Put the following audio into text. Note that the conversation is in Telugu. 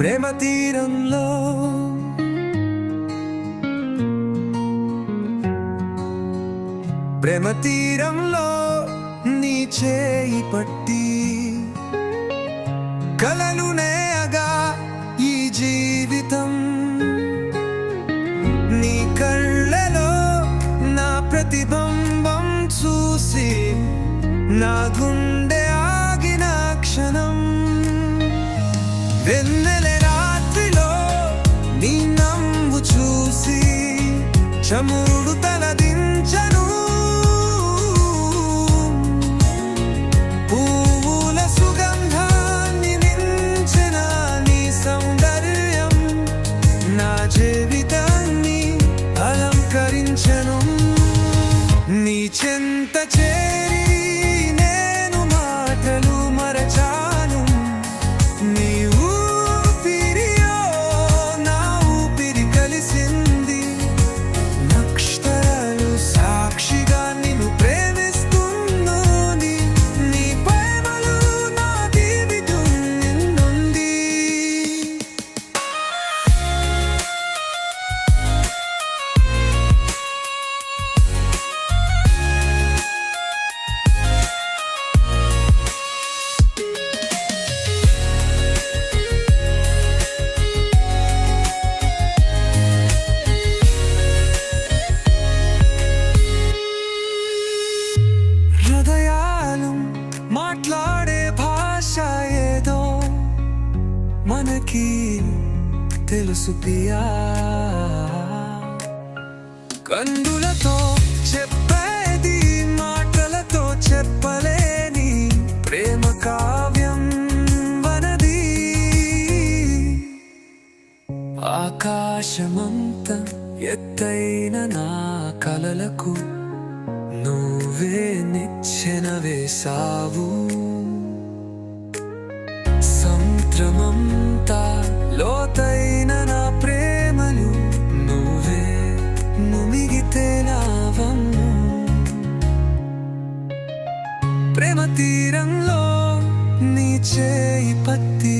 ప్రేమ తీరంలో. ప్రేమ తీరంలో నీ చేయి పట్టి కలలు నేయగా ఈ జీవితం. నీ కళ్ళలో నా ప్రతిబింబం చూసి నా గుండె ఆగిన క్షణం. వెన్నెల చముడు తలదించను. పూల సుగంధాన్ని నించిన నీ సౌందర్యం. నా జీవితాన్ని అలంకరించను. నీ చెంత మనకి తెలుసు పియా కందులతో చెప్పేది మాటలతో చెప్పలేని ప్రేమ కావ్యం వనది. ఆకాశమంత ఎత్తైన నా కలలకు నువ్వే నిచ్చెన వేసావు సంత్రమంతా లోతైన నా ప్రేమను నువ్వే మునిగితే లావము ప్రేమ తీరంలో నీ చేయి పత్తి